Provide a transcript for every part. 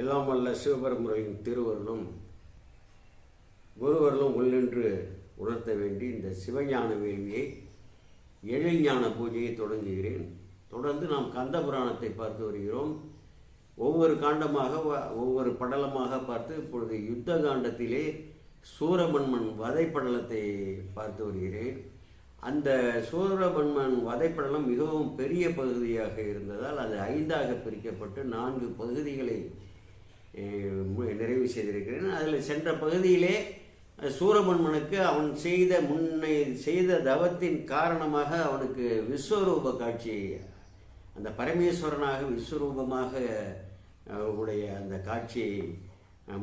எல்லாம் வல்ல சிவபெருமுறையின் திருவருளும் குருவருளும் உள்ளென்று உணர்த்த வேண்டி இந்த சிவஞான வேள்வியை எழில்ஞான பூஜையை தொடங்குகிறேன். தொடர்ந்து நாம் கந்த புராணத்தை பார்த்து வருகிறோம். ஒவ்வொரு காண்டமாக ஒவ்வொரு படலமாக பார்த்து இப்பொழுது யுத்த காண்டத்திலே சூரபன்மன் வதைப்படலத்தை பார்த்து வருகிறேன். அந்த சூரபன்மன் வதைப்படலம் மிகவும் பெரிய பகுதியாக இருந்ததால் அது ஐந்தாக பிரிக்கப்பட்டு நான்கு பகுதிகளை நிறைவு செய்திருக்கிறேன். அதில் சென்ற பகுதியிலே சூரபன்மனுக்கு அவன் செய்த முன்னை செய்த தவத்தின் காரணமாக அவனுக்கு விஸ்வரூப காட்சி அந்த பரமேஸ்வரனாக விஸ்வரூபமாக உடைய அந்த காட்சியை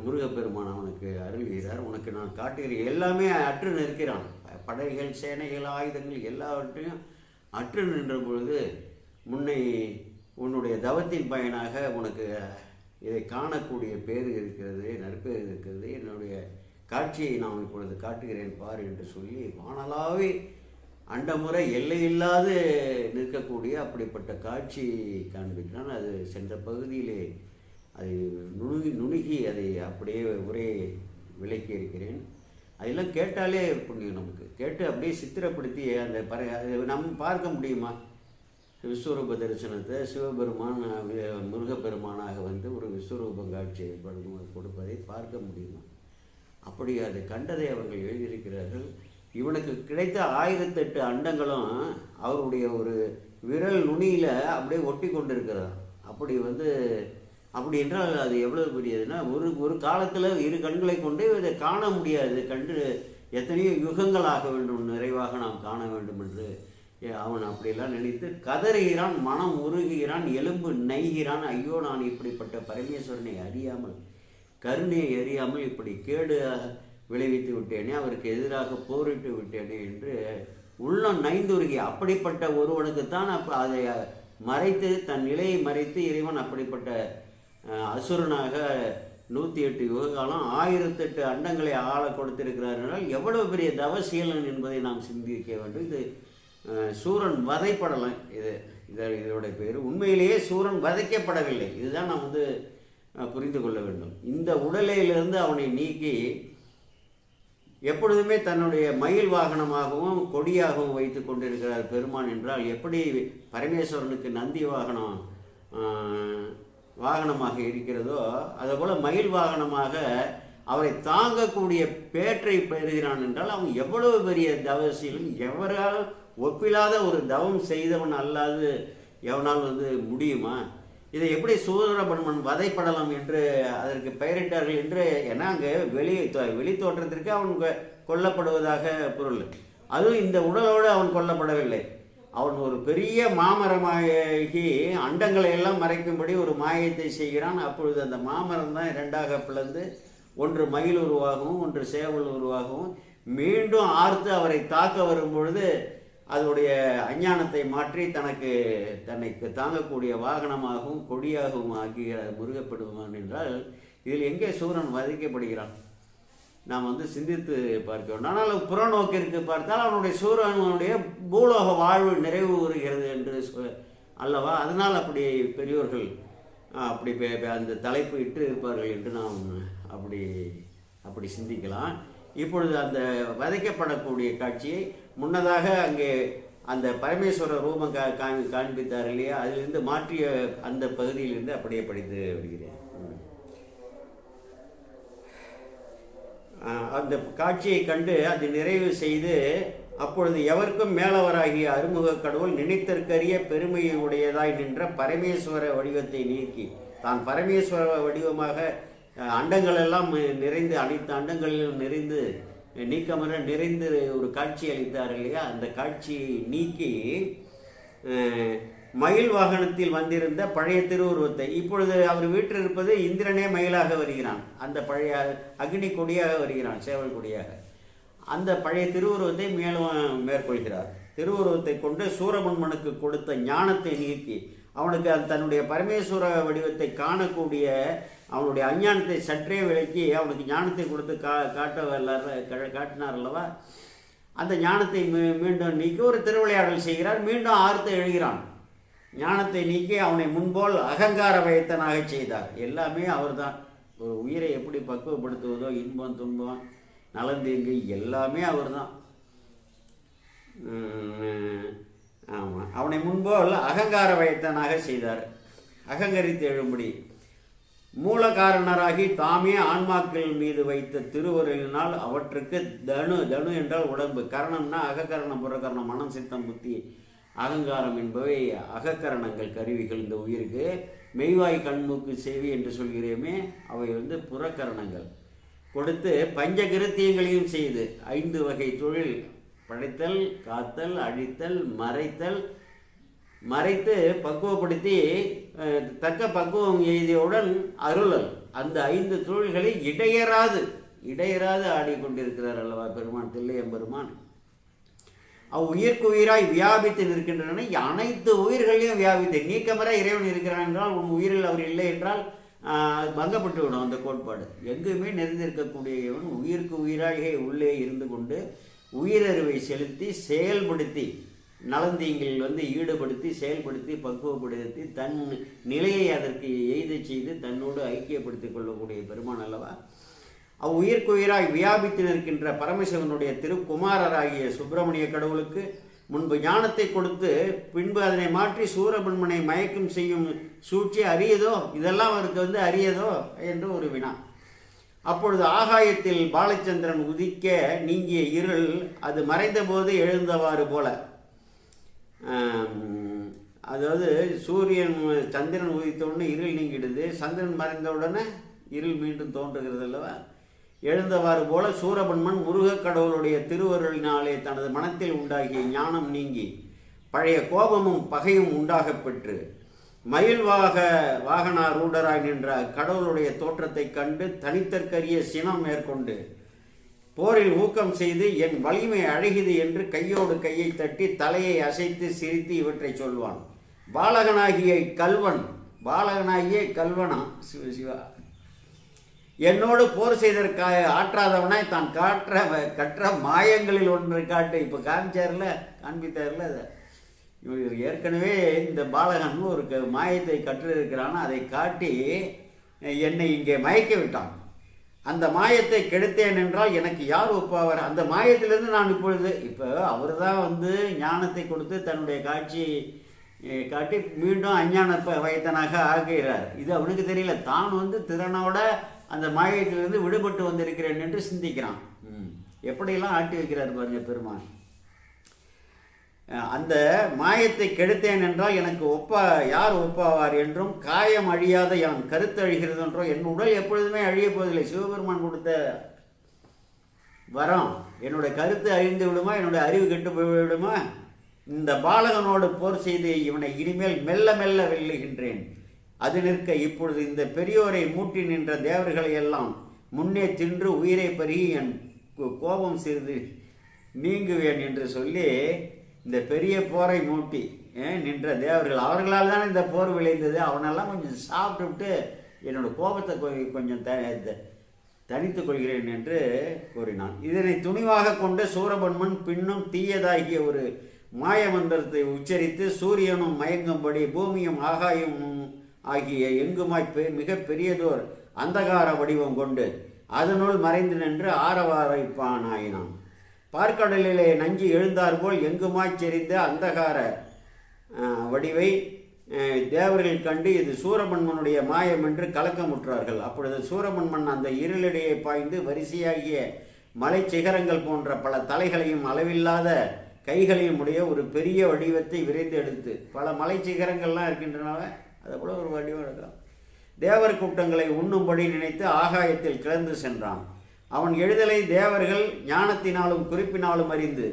முருகப்பெருமான் அவனுக்கு அருள்கிறார். உனக்கு நான் காட்டுகிறேன். எல்லாமே அற்று நிற்கிறான். படைகள் சேனைகள் ஆயுதங்கள் எல்லாவற்றையும் அற்று நின்ற பொழுது முன்னை உன்னுடைய தவத்தின் பயனாக உனக்கு இதை காணக்கூடிய பேர் இருக்கிறது நற்பேர் இருக்கிறது என்னுடைய காட்சியை நான் இப்பொழுது காட்டுகிறேன் பார் என்று சொல்லி வானலாவே அண்டமுறை எல்லையில்லாது நிற்கக்கூடிய அப்படிப்பட்ட காட்சி காண்பிக்கிறான். அது சென்ற பகுதியிலே அதை நுணுகி நுணுகி அதை அப்படியே உரையை விளக்கி இருக்கிறேன் அதெல்லாம் கேட்டாலே புண்ணியம் நமக்கு. கேட்டு அப்படியே சித்திரப்படுத்தி அந்த பற அதை நம்ம பார்க்க முடியுமா? விஸ்வரூப தரிசனத்தை சிவபெருமான் முருகப்பெருமானாக வந்து ஒரு விஸ்வரூபம் காட்சியை கொடுப்பதை பார்க்க முடியுமா? அப்படி அதை கண்டதை அவர்கள் எழுதியிருக்கிறார்கள். இவனுக்கு கிடைத்த ஆயிரத்தெட்டு அண்டங்களும் அவருடைய ஒரு விரல் நுனியில் அப்படியே ஒட்டி கொண்டிருக்கிறதா அப்படி வந்து அப்படி என்றால் அது எவ்வளவு பெரியதுன்னா ஒரு ஒரு காலத்தில் இரு கண்களை கொண்டு இதை காண முடியாது. கண்டு எத்தனையோ யுகங்கள் ஆக வேண்டும் நிறைவாக நாம் காண வேண்டும் என்று. அவன் அப்படியெல்லாம் நினைத்து கதறுகிறான் மனம் உருகுகிறான் எலும்பு நெய்கிறான் ஐயோ நான் இப்படிப்பட்ட பரமேஸ்வரனை அறியாமல் கருணையை அறியாமல் இப்படி கேடு விளைவித்து விட்டேனே அவருக்கு எதிராக போரிட்டு விட்டேனே என்று உள்ளம் நைந்துருகி அப்படிப்பட்ட ஒருவனுக்கு தான் அப்போ அதை மறைத்து தன் நிலையை மறைத்து இறைவன் அப்படிப்பட்ட அசுரனாக நூற்றி எட்டு யுக காலம் ஆயிரத்தெட்டு அண்டங்களை ஆள கொடுத்திருக்கிறார் என்றால் எவ்வளவு பெரிய தவசீலன் என்பதை நாம் சிந்திக்க வேண்டும். இது சூரன் வதைப்படலாம். இது இதை இதோடைய பேர். உண்மையிலேயே சூரன் வதைக்கப்படவில்லை. இதுதான் நாம் வந்து புரிந்து கொள்ள வேண்டும். இந்த உடலையிலிருந்து அவனை நீக்கி எப்பொழுதுமே தன்னுடைய மயில் வாகனமாகவும் கொடியாகவும் வைத்து கொண்டிருக்கிறார் பெருமான் என்றால் எப்படி பரமேஸ்வரனுக்கு நந்தி வாகனம் வாகனமாக இருக்கிறதோ அதுபோல் மயில் வாகனமாக அவரை தாங்கக்கூடிய பேற்றை பெறுகிறான் என்றால் அவன் எவ்வளவு பெரிய தவசியிலும் எவரால் ஒப்பில்லாத ஒரு தவம் செய்தவன் அல்லாது எவனால் வந்து முடியுமா? இதை எப்படி சூரபன்மன் வதைப்படலாம் என்று அதற்கு பெயரிட்டார்கள் என்று ஏன்னா அங்கே வெளி தோ- வெளி தோற்றத்திற்கு அவன் கொல்லப்படுவதாக பொருள். அதுவும் இந்த உடலோடு அவன் கொல்லப்படவில்லை. அவன் ஒரு பெரிய மாமரமாகி அண்டங்களை எல்லாம் மறைக்கும்படி ஒரு மாயத்தை செய்கிறான். அப்பொழுது அந்த மாமரம் தான் இரண்டாக பிளந்து ஒன்று மயில் உருவாகவும் ஒன்று சேவல் உருவாகவும் மீண்டும் ஆர்த்து அவரை தாக்க வரும் பொழுது அதனுடைய அஞ்ஞானத்தை மாற்றி தனக்கு தன்னை தாங்கக்கூடிய வாகனமாகவும் கொடியாகவும் ஆகிய முருகப்படுவான் என்றால் இதில் எங்கே சூரன் வதைக்கப்படுகிறான்? நாம் வந்து சிந்தித்து பார்க்க வேண்டும் ஆனால் புறநோக்கிற்கு பார்த்தால் அவனுடைய சூரனுடைய பூலோக வாழ்வு நிறைவு வருகிறது என்று சொ- அல்லவா? அதனால் அப்படி பெரியோர்கள் அப்படி பெ- அந்த தலைப்பு இட்டு இருப்பார்கள் என்று நாம் அப்படி அப்படி சிந்திக்கலாம். இப்பொழுது அந்த வதைக்கப்படக்கூடிய காட்சியை முன்னதாக அங்கே அந்த பரமேஸ்வர ரூபம் கா காண்பித்தார் இல்லையா? அதிலிருந்து மாற்றிய அந்த பகுதியிலிருந்து அப்படியே படித்து விடுகிறேன். அந்த காட்சியை கண்டு அது நிறைவு செய்து அப்பொழுது எவருக்கும் மேலவராகிய அருமுக கடவுள் நினைத்தற்கரிய பெருமையை உடையதாய் நின்ற பரமேஸ்வர வடிவத்தை நீக்கி தான் பரமேஸ்வர வடிவமாக அண்டங்களெல்லாம் நிறைந்து அனைத்து அண்டங்களிலும் நிறைந்து நீக்கமர நிறைந்து ஒரு காட்சி அளித்தார் இல்லையா? அந்த காட்சியை நீக்கி மயில் வாகனத்தில் வந்திருந்த பழைய திருவுருவத்தை இப்பொழுது அவர் வீட்டில் இருப்பது இந்திரனே மயிலாக வருகிறான். அந்த பழைய அக்னி கொடியாக வருகிறான் சேவல் கொடியாக. அந்த பழைய திருவுருவத்தை மேலும் மேற்கொள்கிறார். திருவுருவத்தை கொண்டு சூரமன்மனுக்கு கொடுத்த ஞானத்தை நீக்கி அவனுக்கு அந்த தன்னுடைய பரமேஸ்வர வடிவத்தை காணக்கூடிய அவனுடைய அஞ்ஞானத்தை சற்றே விளக்கி அவனுக்கு ஞானத்தை கொடுத்து கா காட்ட காட்டினார் அல்லவா? அந்த ஞானத்தை மீ- மீண்டும் நீக்கி ஒரு திருவிளையாடல் செய்கிறார். மீண்டும் ஆர்த்து எழுகிறான். ஞானத்தை நீக்கி அவனை முன்போல் அகங்கார வயத்தனாக செய்தார். எல்லாமே அவர்தான். ஒரு உயிரை எப்படி பக்குவப்படுத்துவதோ இன்பம் துன்பம் நலந்தீங்கு எல்லாமே அவர்தான். தான் ஆமாம் அவனை முன்போல் அகங்கார வயத்தனாக செய்தார். அகங்கரித்து எழும்படி மூலகாரணராகி தாமே ஆன்மாக்கள் மீது வைத்த திருவருளினால் அவற்றுக்கு தனு தனு என்றால் உடம்பு. கரணம்னா அகக்கரணம் புறக்கரணம் மனம் சித்தம் புத்தி அகங்காரம் என்பவை அகக்கரணங்கள் கருவிகள் இந்த உயிருக்கு. மெய்வாய் கண்மூக்கு செவி என்று சொல்கிறேமே அவை வந்து புறக்கரணங்கள் கொடுத்து பஞ்ச கிருத்தியங்களையும் செய்து ஐந்து வகை தொழில் படைத்தல் காத்தல் அழித்தல் மறைத்தல் மறைத்து பக்குவப்படுத்தி தக்க பக்குவம் எய்தியவுடன் அருளல். அந்த ஐந்து தொழில்களை இடையராது இடையராது ஆடிக்கொண்டிருக்கிறார் அல்லவா பெருமான் தில்லையம்பெருமான் அவ் உயிர்க்கு உயிராய் வியாபித்து நிற்கின்றன அனைத்து உயிர்களையும் வியாபித்து நீக்கமர இறைவன் இருக்கிறான் என்றால் உன் உயிரில் அவர் இல்லை என்றால் பங்கப்பட்டு விடும் அந்த கோட்பாடு. எங்குமே நிறைந்திருக்கக்கூடிய இவன் உயிருக்கு உயிராக உள்ளே இருந்து கொண்டு உயிரறிவை செலுத்தி செயல்படுத்தி நலந்தீங்கில் வந்து ஈடுபடுத்தி செயல்படுத்தி பக்குவப்படுத்தி தன் நிலையை அதற்கு எய்தச் செய்து தன்னோடு ஐக்கியப்படுத்திக் கொள்ளக்கூடிய பெருமான் அல்லவா? அவ் உயிர்க்குயிராய் வியாபித்து நிற்கின்ற பரமசிவனுடைய திருக்குமாரராகிய சுப்பிரமணிய கடவுளுக்கு முன்பு ஞானத்தை கொடுத்து பின்பு அதனை மாற்றி சூரபன்மனை மயக்கம் செய்யும் சூழ்ச்சி அரியதோ? இதெல்லாம் அவருக்கு வந்து அரியதோ? என்று ஒரு வினா அப்பொழுது ஆகாயத்தில் பாலச்சந்திரன் உதிக்க நீங்கிய இருள் அது மறைந்தபோது எழுந்தவாறு போல. அதாவது சூரியன் சந்திரன் உதித்தவுடனே இருள் நீங்கிடுது. சந்திரன் மறைந்த உடனே இருள் மீண்டும் தோன்றுகிறது அல்லவா? எழுந்தவாறு போல சூரபன்மன் முருகக் கடவுளுடைய திருவருளினாலே தனது மனத்தில் உண்டாகிய ஞானம் நீங்கி பழைய கோபமும் பகையும் உண்டாகப் பெற்று மயில்வாக வாகனாரூடராய் நின்ற கடவுளுடைய தோற்றத்தைக் கண்டு தனித்தற்கரிய சினம் மேற்கொண்டு போரில் ஊக்கம் செய்து என் வலிமை அழகிது என்று கையோடு கையை தட்டி தலையை அசைத்து சிரித்து இவற்றை சொல்வான். பாலகனாகிய கல்வன் பாலகனாகிய கல்வனா சிவ சிவா. என்னோடு போர் செய்தற்காக ஆற்றாதவனாய் தான் காற்ற கற்ற மாயங்களில் ஒன்று காட்டு. இப்போ காமிச்சார்ல காண்பித்தார்ல அதை. இவர் ஏற்கனவே இந்த பாலகன் ஒரு க- மாயத்தை கற்றிருக்கிறான்? அதை காட்டி என்னை இங்கே மயக்க விட்டான். அந்த மாயத்தை கெடுத்தேன் என்றால் எனக்கு யார் ஒப்பாவார்? அந்த மாயத்திலிருந்து நான் இப்பொழுது இப்போ அவர் தான் வந்து ஞானத்தை கொடுத்து தன்னுடைய காட்சி காட்டி மீண்டும் அஞ்ஞான வயத்தனாக ஆக்குகிறார். இது அவனுக்கு தெரியல. தான் வந்து திறனோட அந்த மாயத்திலிருந்து விடுபட்டு வந்திருக்கிறேன் என்று சிந்திக்கிறான். எப்படியெல்லாம் ஆட்டி வைக்கிறார் பாருங்க பெருமான். அந்த மாயத்தை கெடுத்தேன் என்றால் எனக்கு ஒப்பா யார் ஒப்பாவார் என்றும் காயம் அழியாத என் கருத்து அழிகிறது என்றோ என் உடல் எப்பொழுதுமே அழிய போவதில்லை. சிவபெருமான் கொடுத்த வரம் என்னுடைய கருத்து அழிந்து விடுமா என்னுடைய அறிவு கெட்டு போய்விடுமா இந்த பாலகனோடு போர் செய்து இவனை இனிமேல் மெல்ல மெல்ல வெல்லுகின்றேன் அது நிற்க இப்பொழுது இந்த பெரியோரை மூட்டி நின்ற தேவர்களை எல்லாம் முன்னே தின்று உயிரை பருகி என் கோபம் சிறிது நீங்குவேன் என்று சொல்லி இந்த பெரிய போரை மூட்டி நின்ற தேவர்கள் அவர்களால் தான் இந்த போர் விளைந்தது. அவனெல்லாம் கொஞ்சம் சாப்பிட்டுவிட்டு என்னோடய கோபத்தை கொஞ்சம் த த- தனித்துக் கொள்கிறேன் என்று கூறினான். இதனை துணிவாக கொண்டு சூரபன்மன் பின்னும் தீயதாகிய ஒரு மாய மந்திரத்தை உச்சரித்து சூரியனும் மயங்கும்படி பூமியும் ஆகாயமும் ஆகிய எங்குமாய் பெ மிக பெரியதோர் அந்தகார வடிவம் கொண்டு அதனுள் மறைந்து நின்று ஆரவாரைப்பானாயினான் பார்க்கடலிலே நஞ்சு எழுந்தார் போல் செறிந்த அந்தகார வடிவை தேவர்கள் கண்டு இது சூரபன்மனுடைய மாயம் என்று கலக்கமுற்றார்கள். அப்பொழுது சூரபன்மன் அந்த இருளிடையே பாய்ந்து வரிசையாகிய மலை சிகரங்கள் போன்ற பல தலைகளையும் அளவில்லாத கைகளையும் உடைய ஒரு பெரிய வடிவத்தை விரைந்து எடுத்து பல மலை சிகரங்கள்லாம் இருக்கின்றனால அதை கூட ஒரு வடிவம் எடுக்கலாம். தேவர் கூட்டங்களை உண்ணும்படி நினைத்து ஆகாயத்தில் கிளந்து சென்றான். அவன் எழுதலை தேவர்கள் ஞானத்தினாலும் குறிப்பினாலும் அறிந்து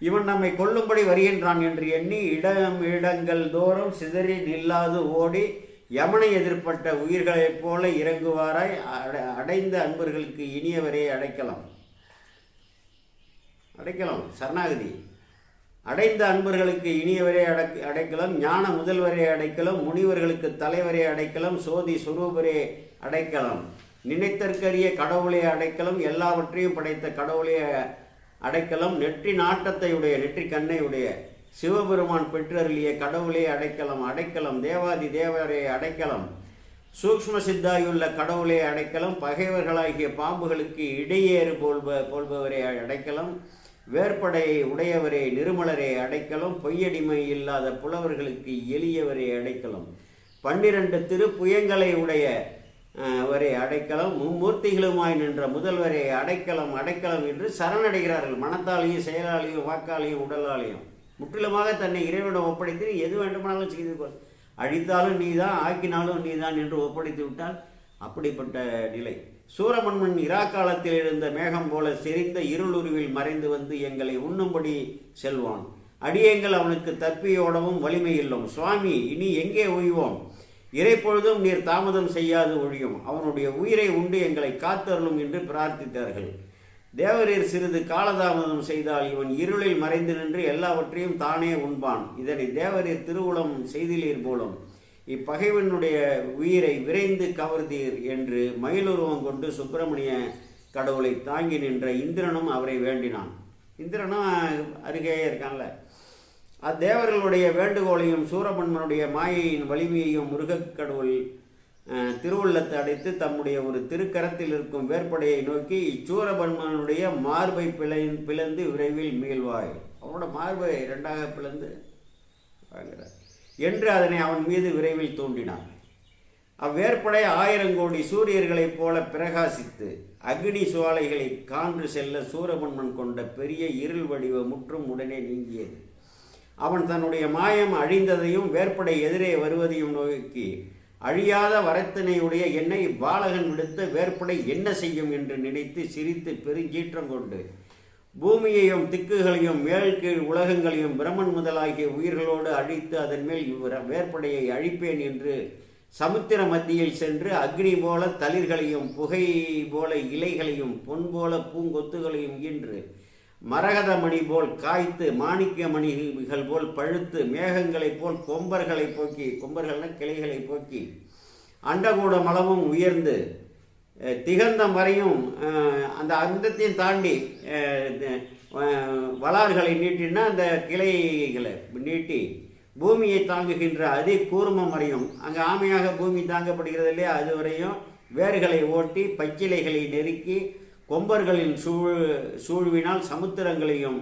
இவன் நம்மை கொல்லும்படி வருகின்றான் என்று எண்ணி இடம் இடங்கள் தோறும் சிதறி நில்லாது ஓடி யமனை எதிர்ப்பட்ட உயிர்களைப் போல இறங்குவாராய் அடை- அடைந்த அன்பர்களுக்கு இனியவரே அடைக்கலாம். அடைக்கலாம் சரணாகதி. அடைந்த அன்பர்களுக்கு இனியவரே அடக் அடைக்கலாம் ஞான முதல்வரே அடைக்கலாம் முனிவர்களுக்கு தலைவரே அடைக்கலாம் சோதி சுரூபரே அடைக்கலாம். நினைத்தற்கரிய கடவுளே அடைக்கலம் எல்லாவற்றையும் படைத்த கடவுளே அடைக்கலம் நெற்றி நாட்டத்தையுடைய நெற்றி கண்ணையுடைய உடைய சிவபெருமான் பெற்றருளிய கடவுளே அடைக்கலம் அடைக்கலம் தேவாதி தேவரே அடைக்கலம் சூக்ஷ்ம சித்தாயுள்ள கடவுளே அடைக்கலம் பகைவர்களாகிய பாம்புகளுக்கு இடையேறு போல்ப போல்பவரே அடைக்கலம் வேற்படையை உடையவரே நிருமலரே அடைக்கலம் பொய்யடிமை இல்லாத புலவர்களுக்கு எளியவரே அடைக்கலம். பன்னிரண்டு திருப்புயங்களை உடைய வரை அடைக்கலம் மும்மூர்த்திகளுமாய் நின்ற முதல்வரே அடைக்கலம் அடைக்கலம் என்று சரணடைகிறார்கள். மனத்தாலையும் செயலாலையும் வாக்காலையும் உடலாலையும். முற்றிலுமாக தன்னை இறைவனிடம் ஒப்படைத்து நீ எது வேண்டுமானாலும் செய்து கொள். அழித்தாலும் நீதான் ஆக்கினாலும் நீதான் என்று ஒப்படைத்து விட்டால் அப்படிப்பட்ட நிலை. சூரமன்மன் இராக்காலத்தில் இருந்த மேகம் போல செறிந்த இருளுருவில் மறைந்து வந்து எங்களை உண்ணும்படி செல்வான். அடியேங்கள் அவனுக்கு தப்பியோடவும் வலிமை இல்லோம். சுவாமி இனி எங்கே ஓய்வோம்? இறைப்பொழுதும் நீர் தாமதம் செய்யாது ஒழியும். அவனுடைய உயிரை உண்டு எங்களை காத்தருளும் என்று பிரார்த்தித்தார்கள். தேவரீர் சிறிது காலதாமதம் செய்தால் இவன் இருளில் மறைந்து நின்று எல்லாவற்றையும் தானே உண்பான். இதனை தேவரீர் திருவுளம் செய்திலீர் போலும் இப்பகைவனுடைய உயிரை விரைந்து கவர்ந்தீர் என்று மயிலுருவம் கொண்டு சுப்பிரமணிய கடவுளை தாங்கி நின்ற இந்திரனும் அவரை வேண்டினான். இந்திரனும் அருகே இருக்கான்ல. அத்தேவர்களுடைய வேண்டுகோளையும் சூரபன்மனுடைய மாயையின் வலிமையையும் முருகக் கடவுள் திருவுள்ளத்தை அடைத்து தம்முடைய ஒரு திருக்கரத்தில் இருக்கும் வேற்படையை நோக்கி இச்சூரபன்மனுடைய மார்பை பிளை பிளந்து விரைவில் மீள்வாய். அவனோட மார்பை ரெண்டாக பிளந்து வாங்குறார். என்று அதனை அவன் மீது விரைவில் தூண்டினான். அவ்வேற்படை ஆயிரம் கோடி சூரியர்களைப் போல பிரகாசித்து அக்னி சுவாலைகளை கான்று செல்ல சூரபன்மன் கொண்ட பெரிய இருள் வடிவ முற்றும் உடனே நீங்கியது. அவன் தன்னுடைய மாயம் அழிந்ததையும் வேற்படை எதிரே வருவதையும் நோக்கி அழியாத வரத்தினையுடைய என்னை பாலகன் விடுத்த வேற்படை என்ன செய்யும் என்று நினைத்து சிரித்து பெருஞ்சீற்றம் கொண்டு பூமியையும் திக்குகளையும் மேல் கீழ் உலகங்களையும் பிரமன் முதலாகிய உயிர்களோடு அழித்து அதன் மேல் இவ்விர வேற்படையை அழிப்பேன் என்று சமுத்திர மத்தியில் சென்று அக்னி போல தளிர்களையும் புகை போல இலைகளையும் பொன் போல பூங்கொத்துகளையும் ஈன்று மரகத மணி போல் காய்த்து மாணிக்க மணிகள் போல் பழுத்து மேகங்களைப் போல் கொம்பர்களை போக்கி கொம்பர்கள்னா கிளைகளை போக்கி அண்டகூட மலமும் உயர்ந்து திகந்தம் வரையும் அந்த அந்தத்தையும் தாண்டி வளார்களை நீட்டினா அந்த கிளைகளை நீட்டி பூமியை தாங்குகின்ற அதி கூர்மம் வரையும் அங்கே ஆமையாக பூமி தாங்கப்படுகிறது இல்லையா? அது வரையும் வேர்களை ஓட்டி பச்சிலைகளை நெருக்கி கொம்பர்களின் சூழ் சூழ்வினால் சமுத்திரங்களையும்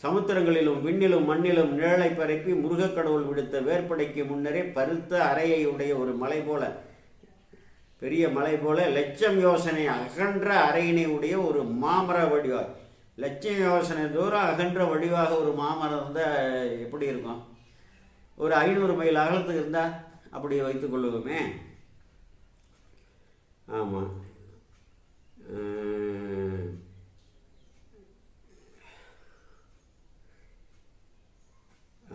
சமுத்திரங்களிலும் விண்ணிலும் மண்ணிலும் நிழலை பரப்பி முருகக் கடவுள் விடுத்த வேற்படைக்கு முன்னரே பருத்த அறையை உடைய ஒரு மலை போல பெரிய மலை போல லட்சம் யோசனை அகன்ற அறையினை உடைய ஒரு மாமர வடிவாக லட்சம் யோசனை தூரம் அகன்ற வடிவாக ஒரு மாமரம் இருந்தால் எப்படி இருக்கும்? ஒரு ஐநூறு மைல் அகலத்துக்கு இருந்தால் அப்படி வைத்துக்கொள்ளுவோமே ஆமாம்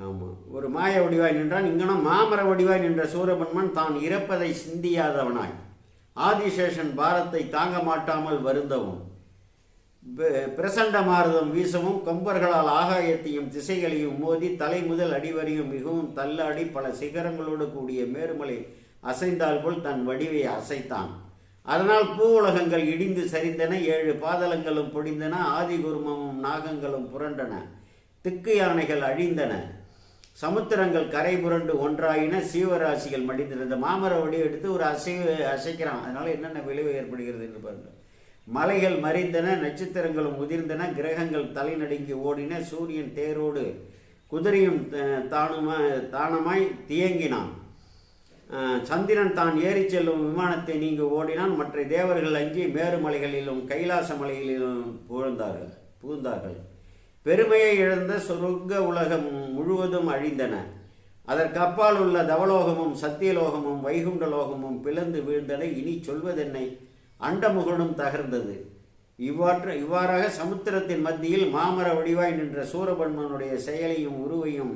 ஆமாம் ஒரு மாய வடிவாய் நின்றான் இங்கனம் மாமர வடிவாய் நின்ற சூரபன்மன் தான் இறப்பதை சிந்தியாதவனாய். ஆதிசேஷன் பாரத்தை தாங்க மாட்டாமல் வருந்தவும் பிரசண்ட மாருதம் வீசவும் கொம்பர்களால் ஆகாயத்தையும் திசைகளையும் மோதி தலை முதல் அடிவரையும் மிகவும் தள்ளாடி பல சிகரங்களோடு கூடிய மேருமலை அசைந்தால் போல் தன் வடிவை அசைத்தான். அதனால் பூ உலகங்கள் இடிந்து சரிந்தன ஏழு பாதலங்களும் பொடிந்தன ஆதிகுருமமும் நாகங்களும் புரண்டன திக்கு யானைகள் அழிந்தன. சமுத்திரங்கள் கரை புரண்டு ஒன்றாயின சீவராசிகள் மடிந்திருந்த இந்த மாமர வடி எடுத்து ஒரு அசைவு அசைக்கிறான். அதனால என்னென்ன விளைவு ஏற்படுகிறது என்று பாருங்கள். மலைகள் மறைந்தன நட்சத்திரங்களும் உதிர்ந்தன கிரகங்கள் தலை நடுங்கி ஓடின சூரியன் தேரோடு குதிரையும் தானுமா தானமாய் தியங்கினான். சந்திரன் தான் ஏறிச் செல்லும் விமானத்தை நீங்க ஓடினான் மற்ற தேவர்கள் அஞ்சி மேருமலைகளிலும் கைலாச மலைகளிலும் புகழ்ந்தார்கள் புகுந்தார்கள். பெருமையை இழந்த சொர்க்க உலகம் முழுவதும் அழிந்தன. அதற்கப்பால் உள்ள தவலோகமும் சத்தியலோகமும் வைகுண்டலோகமும் பிளந்து வீழ்ந்தன இனி சொல்வதென்னை அண்டமுகனும் தகர்ந்தது. இவ்வாற்று இவ்வாறாக சமுத்திரத்தின் மத்தியில் மாமர வடிவாய் நின்ற சூரபன்மனுடைய செயலையும் உருவையும்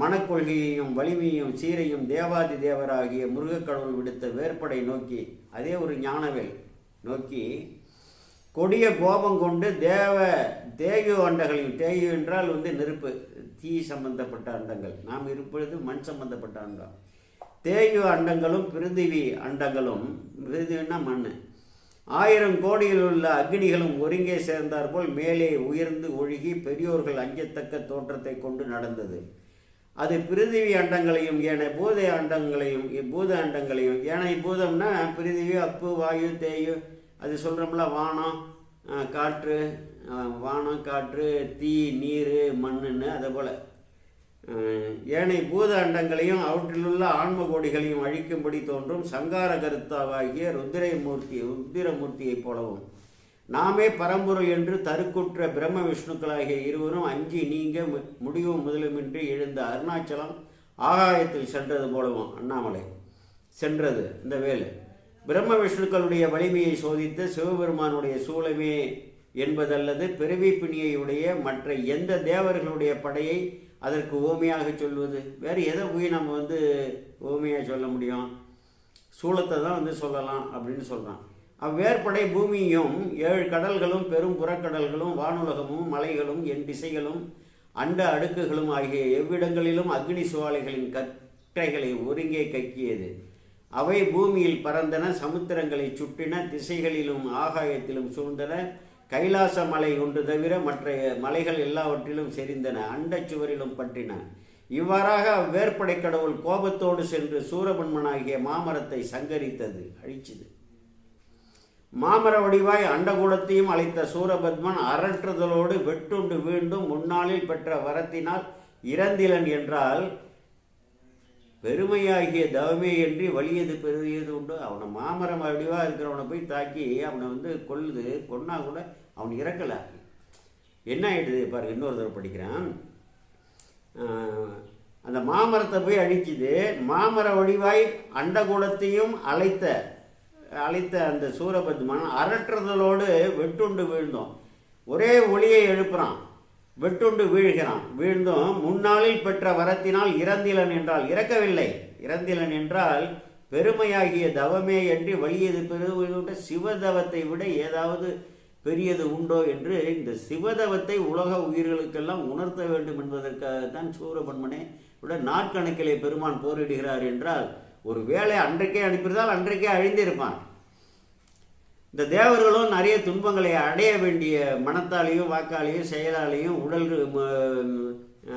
மனக்கொள்கையையும் வலிமையும் சீரையும் தேவாதி தேவராகிய முருகக் கடவுள் விடுத்த வேற்படை நோக்கி அதே ஒரு ஞானவேல் நோக்கி கொடிய கோபம் கொண்டு தேவ தேயு அண்டங்களையும் தேயு என்றால் வந்து நெருப்பு தீ சம்பந்தப்பட்ட அண்டங்கள். நாம் இருப்பது மண் சம்பந்தப்பட்ட அண்டம். தேயு அண்டங்களும் பிருதிவி அண்டங்களும் பிருதிவின்னா மண் ஆயிரம் கோடியில் உள்ள அக்னிகளும் ஒருங்கே சேர்ந்தாற்போல் மேலே உயர்ந்து ஒழுகி பெரியோர்கள் அஞ்சத்தக்க தோற்றத்தை கொண்டு நடந்தது. அது பிருதிவி அண்டங்களையும் ஏனைய பூத அண்டங்களையும் பூத அண்டங்களையும் ஏனை பூதம்னா பிருதிவி அப்பு வாயு தேயு அது சொல்கிறோம்ல வானம் காற்று வானம் காற்று தீ நீர் மண்ணுன்னு அதை போல். ஏனை பூத அண்டங்களையும் அவற்றிலுள்ள ஆன்ம கோடிகளையும் அழிக்கும்படி தோன்றும் சங்கார கருத்தாவாகிய ருத்திரமூர்த்தி ருத்திரமூர்த்தியைப் போலவும். நாமே பரம்பொருள் என்று தருக்குற்ற பிரம்ம விஷ்ணுக்களாகிய இருவரும் அஞ்சி நீங்க மு- முடிவும் முதலுமின்றி எழுந்த அருணாச்சலம் ஆகாயத்தில் சென்றது போலவும் அண்ணாமலை சென்றது இந்த வேலு. பிரம்ம விஷ்ணுக்களுடைய வலிமையை சோதித்து சிவபெருமானுடைய சூளமே என்பதல்லது பிறவி பிணியையுடைய மற்ற எந்த தேவர்களுடைய படையை அதற்கு ஓமையாக சொல்வது? வேறு எதை போய் நம்ம வந்து ஓமையாக சொல்ல முடியும்? சூளத்தை தான் வந்து சொல்லலாம் அப்படின்னு சொல்கிறான் அவ்வேற்படை பூமியும் ஏழு கடல்களும் பெரும் புறக்கடல்களும் வானுலகமும் மலைகளும் என் திசைகளும் அண்ட அடுக்குகளும் ஆகிய எவ்விடங்களிலும் அக்னி சுவாலைகளின் கற்றைகளை ஒருங்கே கக்கியது. அவை பூமியில் பறந்தன சமுத்திரங்களை சுட்டின திசைகளிலும் ஆகாயத்திலும் சூழ்ந்தன கைலாச மலை ஒன்று தவிர மற்ற மலைகள் எல்லாவற்றிலும் செறிந்தன அண்டச் சுவரிலும் பற்றின. இவ்வாறாக அவ்வேற்படை கடவுள் கோபத்தோடு சென்று சூரபன்மனாகிய மாமரத்தை சங்கரித்தது அழிச்சது. மாமர வடிவாய் அண்டகூடத்தையும் அழைத்த சூரபத்மன் அரற்றுதலோடு வெட்டுண்டு வீண்டும் முன்னாளில் பெற்ற வரத்தினால் இறந்திலன் என்றால் பெருமையாகிய தவமே என்று வலியது பெருதியது உண்டு. அவனை மாமரம் வடிவாக இருக்கிறவனை போய் தாக்கி அவனை வந்து கொல்லுது. கொன்னா கூட அவன் இறக்கலை. என்ன ஆகிடுது பாருங்க இன்னொரு தடவை படிக்கிறான். அந்த மாமரத்தை போய் அழிச்சுது மாமர வடிவாய் அண்டகுலத்தையும் அழைத்த அழைத்த அந்த சூரபத்மன் அரற்றுதலோடு வெட்டுண்டு விழுந்தோம். ஒரே ஒளியை எழுப்புறான். வெட்டுண்டு வீழ்கிறான். வீழ்ந்தும் முன்னாளில் பெற்ற வரத்தினால் இறந்திலன் என்றால் இறக்கவில்லை. இறந்திலன் என்றால் பெருமையாகிய தவமே என்று வலியது பெருவிட சிவதவத்தை விட ஏதாவது பெரியது உண்டோ என்று இந்த சிவதவத்தை உலக உயிர்களுக்கெல்லாம் உணர்த்த வேண்டும் என்பதற்காகத்தான் சூரபன்மனே விட நாட்கணக்கிலே பெருமான் போரிடுகிறார் என்றால் ஒரு வேலை அன்றைக்கே அனுப்பியிருந்தால் அன்றைக்கே அழிந்திருப்பான். இந்த தேவர்களும் நிறைய துன்பங்களை அடைய வேண்டிய மனத்தாலையும் வாக்காலையும் செயலாலையும் உடல்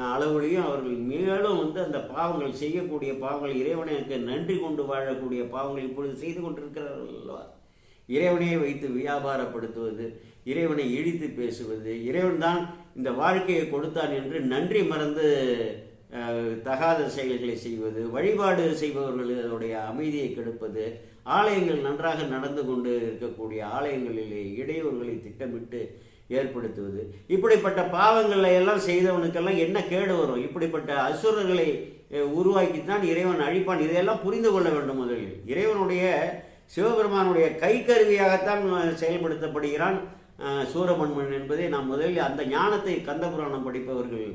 அளவுலையும் அவர்கள் மேலும் வந்து அந்த பாவங்கள் செய்யக்கூடிய பாவங்கள் இறைவனுக்கு நன்றி கொண்டு வாழக்கூடிய பாவங்கள் இப்பொழுது செய்து கொண்டிருக்கிறார்கள் அல்லவா? இறைவனையே வைத்து வியாபாரப்படுத்துவது இறைவனை இழித்து பேசுவது இறைவன் தான் இந்த வாழ்க்கையை கொடுத்தான் என்று நன்றி மறந்து தகாத செயல்களை செய்வது வழிபாடு செய்பவர்களுடைய அமைதியை கெடுப்பது ஆலயங்கள் நன்றாக நடந்து கொண்டு இருக்கக்கூடிய ஆலயங்களிலே இடையூறுகளை திட்டமிட்டு ஏற்படுத்துவது. இப்படிப்பட்ட பாவங்களை எல்லாம் செய்தவனுக்கெல்லாம் என்ன கேடு வரும்? இப்படிப்பட்ட அசுரர்களை உருவாக்கி உருவாக்கித்தான் இறைவன் அழிப்பான். இதையெல்லாம் புரிந்து கொள்ள வேண்டும் முதலில். இறைவனுடைய சிவபெருமானுடைய கை கருவியாகத்தான் செயல்படுத்தப்படுகிறான் சூரபன்மன் என்பதை நாம் முதலில் அந்த ஞானத்தை கந்தபுராணம் படிப்பவர்கள்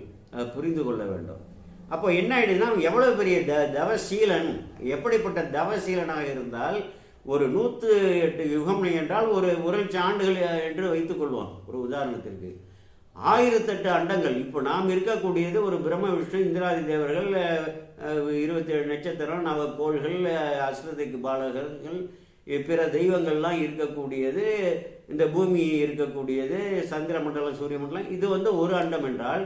புரிந்து கொள்ள வேண்டும். அப்போ என்ன ஆயிடுதுன்னா எவ்வளவு பெரிய த தவசீலன் எப்படிப்பட்ட தவசீலனாக இருந்தால் ஒரு நூற்று எட்டு யுகம் என்றால் ஒரு ஒரு லட்சம் ஆண்டுகள் என்று வைத்துக்கொள்வோம் ஒரு உதாரணத்திற்கு. ஆயிரத்தெட்டு அண்டங்கள். இப்போ நாம் இருக்கக்கூடியது ஒரு பிரம்ம விஷ்ணு இந்திராதி தேவர்கள் இருபத்தேழு நட்சத்திரம் நவக்கோள்கள் கோள்கள் அஸ்ரதிக்கு பாலகர்கள் பிற தெய்வங்கள்லாம் இருக்கக்கூடியது இந்த பூமி இருக்கக்கூடியது சந்திர மண்டலம் சூரிய மண்டலம் இது வந்து ஒரு அண்டம் என்றால்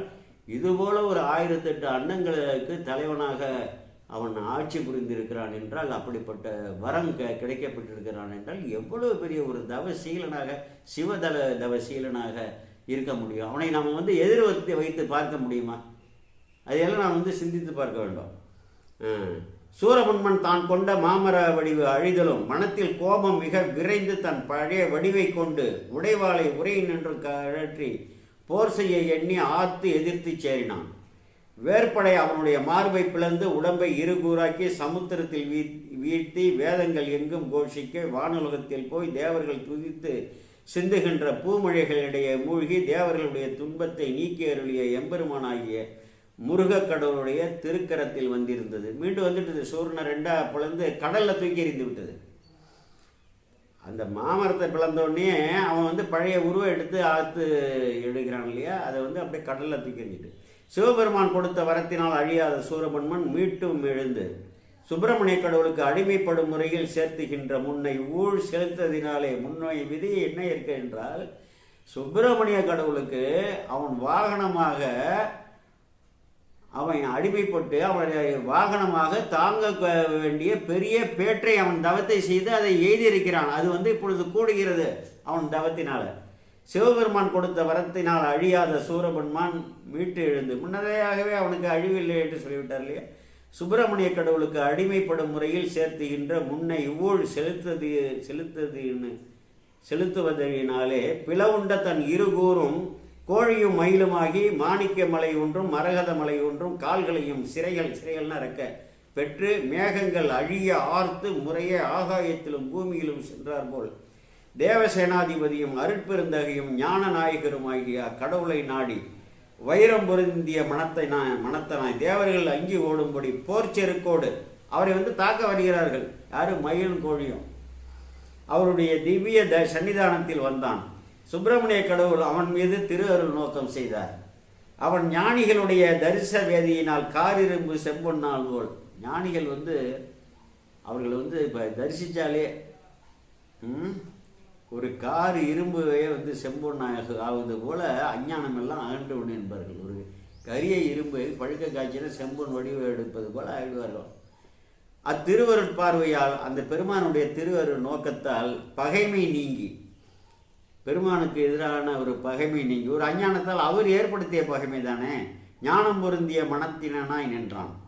இதுபோல ஒரு ஆயிரத்தெட்டு அன்னங்களுக்கு தலைவனாக அவன் ஆட்சி புரிந்திருக்கிறான் என்றால் அப்படிப்பட்ட வரம் க- கிடைக்கப்பட்டிருக்கிறான் என்றால் எவ்வளவு பெரிய ஒரு தவசீலனாக சிவதல தவசீலனாக இருக்க முடியும்? அவனை நாம் வந்து எதிர்வர்த்தி வைத்து பார்க்க முடியுமா? அதையெல்லாம் நாம் வந்து சிந்தித்து பார்க்க வேண்டும். சூரபன்மன் தான் கொண்ட மாமர வடிவு அழிதலும் மனத்தில் கோபம் மிக விரைந்து தன் பழைய வடிவை கொண்டு உடைவாளை உரையின் நின்று கழற்றி போர் செய்ய எண்ணி ஆர்த்து எதிர்த்து சேரினான் வேற்படை அவனுடைய மார்பை பிளந்து உடம்பை இருகூறாக்கி சமுத்திரத்தில் வீ வீழ்த்தி வேதங்கள் எங்கும் கோஷிக்க வானுலகத்தில் போய் தேவர்கள் துதித்து சிந்துகின்ற பூமழைகளிடையே மூழ்கி தேவர்களுடைய துன்பத்தை நீக்கி அருளிய எம்பெருமானாகிய முருகக் கடவுளுடைய திருக்கரத்தில் வந்திருந்தது. மீண்டும் வந்துட்டது. சூரியனை ரெண்டாக பிளந்து கடலில் தூக்கி எறிந்து விட்டது. அந்த மாமரத்தை பிளந்தோடனே அவன் வந்து பழைய உருவம் எடுத்து ஆற்று எழுகிறான் இல்லையா? அதை வந்து அப்படியே கடலில் தூக்கிட்டு சிவபெருமான் கொடுத்த வரத்தினால் அழியாத சூரபன்மன் மீட்டும் எழுந்து சுப்பிரமணிய கடவுளுக்கு அடிமைப்படும் முறையில் சேர்த்துகின்ற முன்னை ஊழ் செலுத்ததினாலே முன்னை விதி என்ன இருக்கு என்றால் சுப்பிரமணிய கடவுளுக்கு அவன் வாகனமாக அவன் அடிமைப்பட்டு அவனுடைய வாகனமாக தாங்க வேண்டிய பெரிய பேற்றை அவன் தவத்தை செய்து அதை எய்தியிருக்கிறான் அது வந்து இப்பொழுது கூடுகிறது அவன் தவத்தினால். சிவபெருமான் கொடுத்த வரத்தினால் அழியாத சூரபெருமான் மீட்டு எழுந்து முன்னதையாகவே அவனுக்கு அழிவில்லை என்று சொல்லிவிட்டார் இல்லையா? சுப்பிரமணிய கடவுளுக்கு அடிமைப்படும் முறையில் சேர்த்துகின்ற முன்னை ஊழ் செலுத்தது செலுத்ததுன்னு செலுத்துவதனாலே பிளவுண்ட தன் இருகூறும் கோழியும் மயிலுமாகி மாணிக்க மலை ஒன்றும் மரகத மலை ஒன்றும் கால்களையும் சிறைகள் சிறைகள்னா இருக்க பெற்று மேகங்கள் அழிய ஆர்த்து முறையே ஆகாயத்திலும் பூமியிலும் சென்றார் போல். தேவசேனாதிபதியும் அருட்பெருந்தகையும் ஞான நாயகருமாகிய அக்கடவுளை நாடி வைரம் பொருந்திய மனத்தை நான் மனத்தனாய் தேவர்கள் அங்கி ஓடும்படி போர்ச்செருக்கோடு அவரை வந்து தாக்க வருகிறார்கள். யாரும் மயிலும் கோழியும். அவருடைய திவ்ய த சன்னிதானத்தில் வந்தான். சுப்பிரமணிய கடவுள் அவன் மீது திரு அருள் நோக்கம் செய்தார். அவன் ஞானிகளுடைய தரிச வேதியினால் காரிரும்பு செம்பொன்னால் போல் ஞானிகள் வந்து அவர்கள் வந்து இப்போ தரிசித்தாலே ஒரு கார் இரும்புவே வந்து செம்பொன்னாக ஆகுது போல் அஞ்ஞானம் எல்லாம் அகன்று என்பார்கள். ஒரு கரிய இரும்பு பழுக்க காய்ச்சினா செம்பொன் வடிவு எடுப்பது போல் ஆகிடுவார்கள் அத்திருவருட் பார்வையால் அந்த பெருமானுடைய திருவருள் நோக்கத்தால் பகைமை நீங்கி பெருமானுக்கு எதிரான ஒரு பகைமை நீங்கி ஒரு அஞ்ஞானத்தால் அவர் ஏற்படுத்திய பகைமை தானே? ஞானம் பொருந்திய மனத்தினாய் நின்றான்.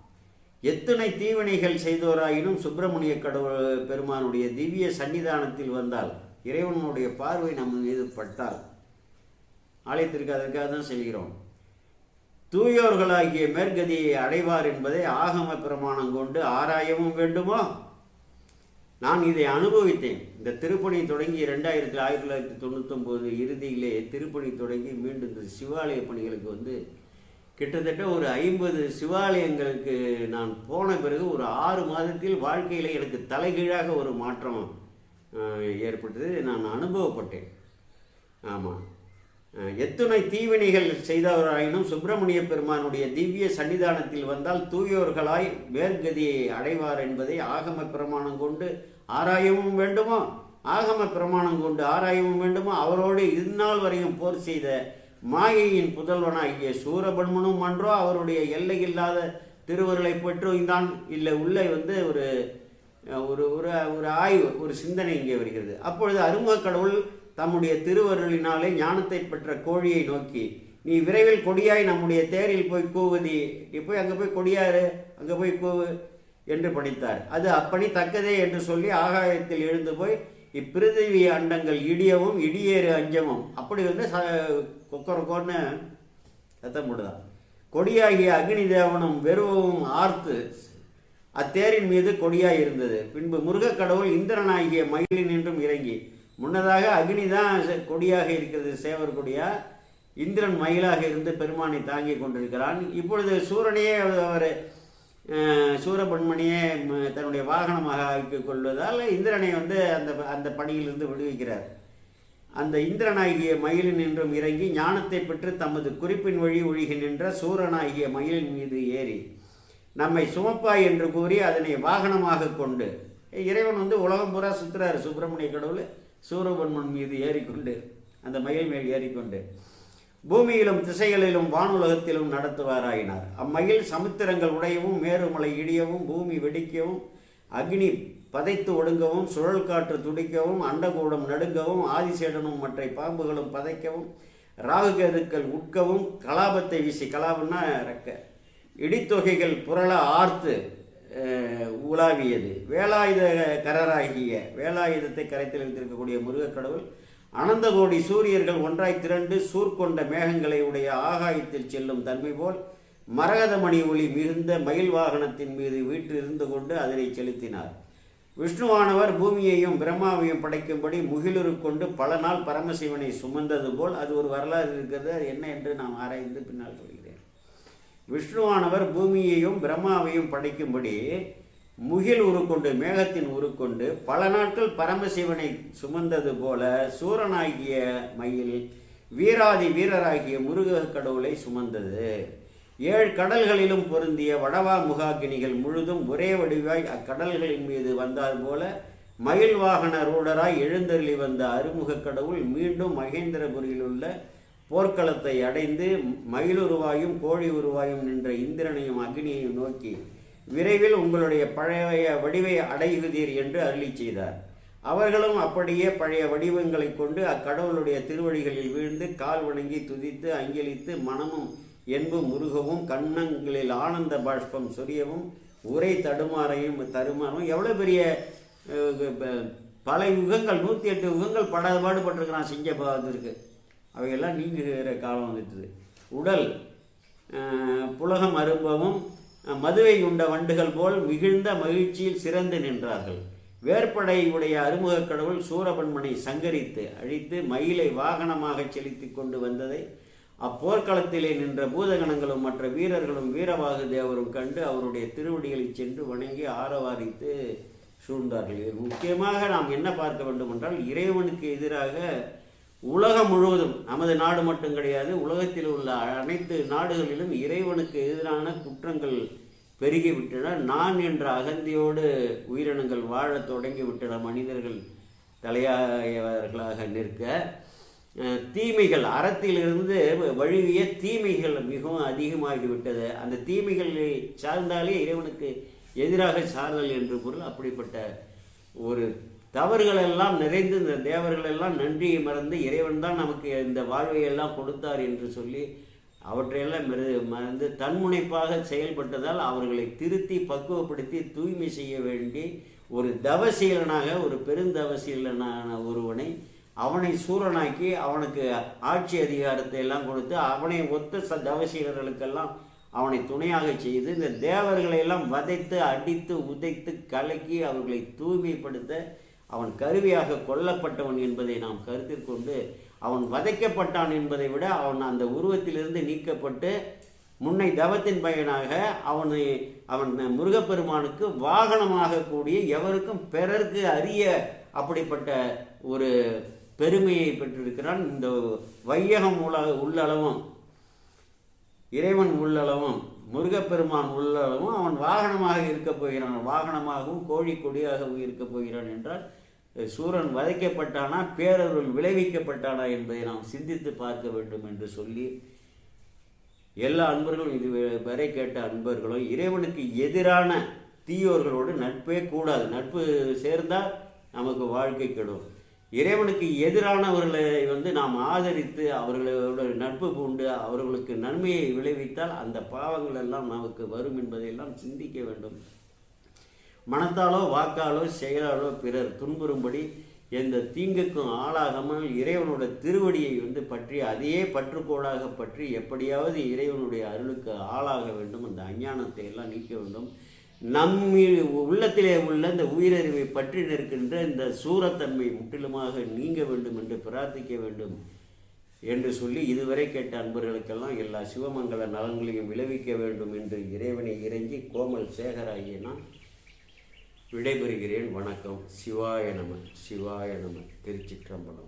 எத்தனை தீவினைகள் செய்தோராயினும் சுப்பிரமணிய கடவுள் பெருமானுடைய திவ்ய சன்னிதானத்தில் வந்தால் இறைவனுடைய பார்வை நம்ம மீது பட்டால். ஆலயத்திற்கு அதற்காக தான் செல்கிறோம். தூயோர்களாகிய மேற்கதியை அடைவார் என்பதை ஆகம பிரமாணம் கொண்டு ஆராயவும் வேண்டுமோ? நான் இதை அனுபவித்தேன். இந்த திருப்பணி தொடங்கி ரெண்டாயிரத்தி ஆயிரத்தி தொள்ளாயிரத்தி தொண்ணூத்தொம்போது இறுதியிலே திருப்பணி தொடங்கி மீண்டும் இந்த சிவாலய பணிகளுக்கு வந்து கிட்டத்தட்ட ஒரு ஐம்பது சிவாலயங்களுக்கு நான் போன பிறகு ஒரு ஆறு மாதத்தில் வாழ்க்கையில் எனக்கு தலைகீழாக ஒரு மாற்றம் ஏற்பட்டது. நான் அனுபவப்பட்டேன். ஆமாம் எத்துணை தீவினைகள் செய்தவராயினும் சுப்பிரமணிய பெருமானுடைய திவ்ய சன்னிதானத்தில் வந்தால் தூயோர்களாய் மேற்கதியை அடைவார் என்பதை ஆகம பிரமாணம் கொண்டு ஆராயவும் வேண்டுமோ? ஆகம பிரமாணம் கொண்டு ஆராயவும் வேண்டுமோ? அவரோடு இந்நாள் வரையும் போர் செய்த மாயையின் புதல்வனாகிய சூரபன்மனும் அன்றோ அவருடைய எல்லையில்லாத திருவருளை பெற்றுந்தான் இல்லை உள்ளே வந்து ஒரு ஒரு ஒரு ஒரு ஆய்வு ஒரு சிந்தனை இங்கே வருகிறது. அப்பொழுது அருமுக கடவுள் தம்முடைய திருவருளினாலே ஞானத்தை பெற்ற கோழியை நோக்கி நீ விரைவில் கொடியாய் நம்முடைய தேரில் போய் கூவுதி. நீ போய் அங்கே போய் கொடியாரு அங்கே போய் கூவு என்று பணித்தார் அது அப்பணி தக்கதே என்று சொல்லி ஆகாயத்தில் எழுந்து போய் இப்பிருதிவி அண்டங்கள் இடியவும் இடியேறு அஞ்சமும் அப்படி வந்து ச கொக்கரக்கோன்னு சத்தம் போடுதான் கொடியாகிய அக்னி தேவனும் வெறுவும் ஆர்த்து அத்தேரின் மீது கொடியாய் இருந்தது. பின்பு முருகக் கடவுள் இந்திரனாகிய மயிலில் நின்றும் இறங்கி முன்னதாக அக்னி தான் கொடியாக இருக்கிறது சேவர் கொடியா? இந்திரன் மயிலாக இருந்து பெருமானை தாங்கி கொண்டிருக்கிறான். இப்பொழுது சூரனையே அவர் சூரபன்மணியே தன்னுடைய வாகனமாக ஆக்கிக் கொள்வதால் இந்திரனை வந்து அந்த அந்த பணியிலிருந்து விடுவிக்கிறார். அந்த இந்திரனாகிய மயிலின் நின்றும் இறங்கி ஞானத்தை பெற்று தமது குறிப்பின் வழி ஒழுகி நின்ற சூரனாகிய மயிலின் மீது ஏறி நம்மை சுமப்பாய் என்று கூறி அதனை வாகனமாக கொண்டு இறைவன் வந்து உலகம் பூரா சுத்துறாரு சுப்பிரமணிய கடவுள். சூரபன்மன் மீது ஏறிக்கொண்டு அந்த மயில் மேல் ஏறிக்கொண்டு பூமியிலும் திசைகளிலும் வானுலகத்திலும் நடத்துவாராயினார். அம்மயில் சமுத்திரங்கள் உடையவும் மேருமலை இடியவும் பூமி வெடிக்கவும் அக்னி பதைத்து ஒடுங்கவும் சுழல் காற்று துடிக்கவும் அண்டகூடம் நடுங்கவும் ஆதிசேடனும் மற்ற பாம்புகளும் பதைக்கவும் ராகுகேதுக்கள் உட்கவும் கலாபத்தை வீசி கலாபம்னா ரெக்க இடித்தொகைகள் புரள ஆர்த்து உலாவியது. வேலாயுத கரராகிய வேலாயுதத்தை கரைத்தில் வைத்திருக்கக்கூடிய முருகக் கடவுள் அனந்தகோடி சூரியர்கள் ஒன்றாய் திரண்டு சூர்கொண்ட மேகங்களை உடைய ஆகாயத்தில் செல்லும் தன்மை போல் மரகதமணி ஒளி மிகுந்த மயில் வாகனத்தின் மீது வீற்றிருந்து கொண்டு அதனை செலுத்தினார். விஷ்ணுவானவர் பூமியையும் பிரம்மாவையும் படைக்கும்படி முகிலுரு கொண்டு பல நாள் பரமசிவனை சுமந்தது போல் அது ஒரு வரலாறு இருக்கிறது. அது என்ன என்று நாம் ஆராய்ந்து பின்னால் சொல்லி விஷ்ணுவானவர் பூமியையும் பிரம்மாவையும் படைக்கும்படி முகில் உருக்கொண்டு மேகத்தின் உருக்கொண்டு பல நாட்கள் பரமசிவனை சுமந்தது போல சூரனாகிய மயில் வீராதி வீரராகிய முருக கடவுளை சுமந்தது. ஏழு கடல்களிலும் பொருந்திய வடவா முகாகினிகள் முழுதும் ஒரே வடிவாய் அக்கடல்களின் மீது வந்தார் போல மயில் வாகன ரூடராய் எழுந்தருளி வந்த அருமுக கடவுள் மீண்டும் மகேந்திரபுரியில் உள்ள போர்க்களத்தை அடைந்து மயில் உருவாயும் கோழி உருவாயும் நின்ற இந்திரனையும் அக்னியையும் நோக்கி விரைவில் உங்களுடைய பழைய வடிவை அடைகிறீர் என்று அருளி செய்தார். அவர்களும் அப்படியே பழைய வடிவங்களை கொண்டு அக்கடவுளுடைய திருவடிகளில் வீழ்ந்து கால் வணங்கி துதித்து அங்கிலித்து மனமும் என்பும் முருகவும் கண்ணங்களில் ஆனந்த பாஷ்பம் சொரியவும் உரை தடுமாறையும் தருமாறும் எவ்வளோ பெரிய ப- பல யுகங்கள் நூற்றி எட்டு யுகங்கள் பட பாடுபட்டிருக்கிறான் சிங்கபாதத்திற்கு அவையெல்லாம் நீங்குகிற காலம் வந்துட்டுது. உடல் புலகம் அரும்பவும் மதுவை உண்ட வண்டுகள் போல் மிகுந்த மகிழ்ச்சியில் சிறந்து நின்றார்கள். வேற்படை உடைய அருமுகக் கடவுள் சூரபன்மனை சங்கரித்து அழித்து மயிலை வாகனமாக செலுத்தி கொண்டு வந்ததை அப்போர்க்களத்திலே நின்ற பூதகணங்களும் மற்ற வீரர்களும் வீரவாகு தேவரும் கண்டு அவருடைய திருவடிகளை சென்று வணங்கி ஆரவாரித்து சூழ்ந்தார்கள். முக்கியமாக நாம் என்ன பார்க்க வேண்டும் என்றால் இறைவனுக்கு எதிராக உலகம் முழுவதும் நமது நாடு மட்டும் கிடையாது உலகத்தில் உள்ள அனைத்து நாடுகளிலும் இறைவனுக்கு எதிரான குற்றங்கள் பெருகிவிட்டன நான் என்ற அகந்தியோடு உயிரினங்கள் வாழத் தொடங்கிவிட்டன மனிதர்கள் தலையாயவர்களாக நிற்க. தீமைகள் அறத்திலிருந்து வழுவிய தீமைகள் மிகவும் அதிகமாகிவிட்டது அந்த தீமைகளை சார்ந்தாலே இறைவனுக்கு எதிராக சார்தல் என்று பொருள். அப்படிப்பட்ட ஒரு தவறுகள் எல்லாம் நிறைந்து இந்த தேவர்கள் எல்லாம் நன்றியை மறந்து இறைவன் தான் நமக்கு இந்த வாழ்வை எல்லாம் கொடுத்தார் என்று சொல்லி அவற்றையெல்லாம் மிரு மறந்து தன்முனைப்பாக செயல்பட்டதால் அவர்களை திருத்தி பக்குவப்படுத்தி தூய்மை செய்ய வேண்டி ஒரு தவசீலனாக ஒரு பெருந்தவசீலனான ஒருவனை அவனை சூரனாக்கி அவனுக்கு ஆட்சி அதிகாரத்தை எல்லாம் கொடுத்து அவனை ஒத்த ச தவசீலர்களுக்கெல்லாம் அவனை துணையாக செய்து இந்த தேவர்களை எல்லாம் வதைத்து அடித்து உதைத்து கலக்கி அவர்களை தூய்மைப்படுத்த அவன் கருவியாக கொல்லப்பட்டவன் என்பதை நாம் கருத்தில் கொண்டு அவன் வதைக்கப்பட்டான் என்பதை விட அவன் அந்த உருவத்திலிருந்து நீக்கப்பட்டு முன்னை தவத்தின் பயனாக அவனை அவன் முருகப்பெருமானுக்கு வாகனமாக கூடிய எவருக்கும் பிறருக்கு அரிய அப்படிப்பட்ட ஒரு பெருமையை பெற்றிருக்கிறான் இந்த வையகம் உல உள்ளளவும். இறைவன் உள்ளளவும். முருகப்பெருமான் உள்ளவும் அவன் வாகனமாக இருக்கப் போகிறான். வாகனமாகவும் கோழி கொடியாகவும் இருக்கப் போகிறான் என்றால் சூரன் வதைக்கப்பட்டானா பேரருள் விளைவிக்கப்பட்டானா என்பதை நாம் சிந்தித்து பார்க்க வேண்டும் என்று சொல்லி எல்லா அன்பர்களும் இது வரை கேட்ட அன்பர்களும் இறைவனுக்கு எதிரான தீயோர்களோடு நட்பே கூடாது. நட்பு சேர்ந்தால் நமக்கு வாழ்க்கை கெடும். இறைவனுக்கு எதிரானவர்களை வந்து நாம் ஆதரித்து அவர்களோட நட்பு பூண்டு அவர்களுக்கு நன்மையை விளைவித்தால் அந்த பாவங்கள் எல்லாம் நமக்கு வரும் என்பதையெல்லாம் சிந்திக்க வேண்டும். மனத்தாலோ வாக்காலோ செயலாலோ பிறர் துன்புறும்படி எந்த தீங்குக்கும் ஆளாகாமல் இறைவனோட திருவடியை வந்து பற்றி அதையே பற்றுக்கோடாக பற்றி எப்படியாவது இறைவனுடைய அருளுக்கு ஆளாக வேண்டும். அந்த அஞ்ஞானத்தை எல்லாம் நீக்க வேண்டும். நம்ம உள்ளத்திலே உள்ள இந்த உயிரறிவை பற்றி நிற்கின்ற இந்த சூரத்தன்மை முற்றிலுமாக நீங்க வேண்டும் என்று பிரார்த்திக்க வேண்டும் என்று சொல்லி இதுவரை கேட்ட அன்பர்களுக்கெல்லாம் எல்லா சிவமங்கல நலன்களையும் விளைவிக்க வேண்டும் என்று இறைவனை இறைஞ்சி கோமல் சேகராகிய நான் விடைபெறுகிறேன். வணக்கம். சிவாய நம சிவாய நம. திருச்சிற்றம்பலம்.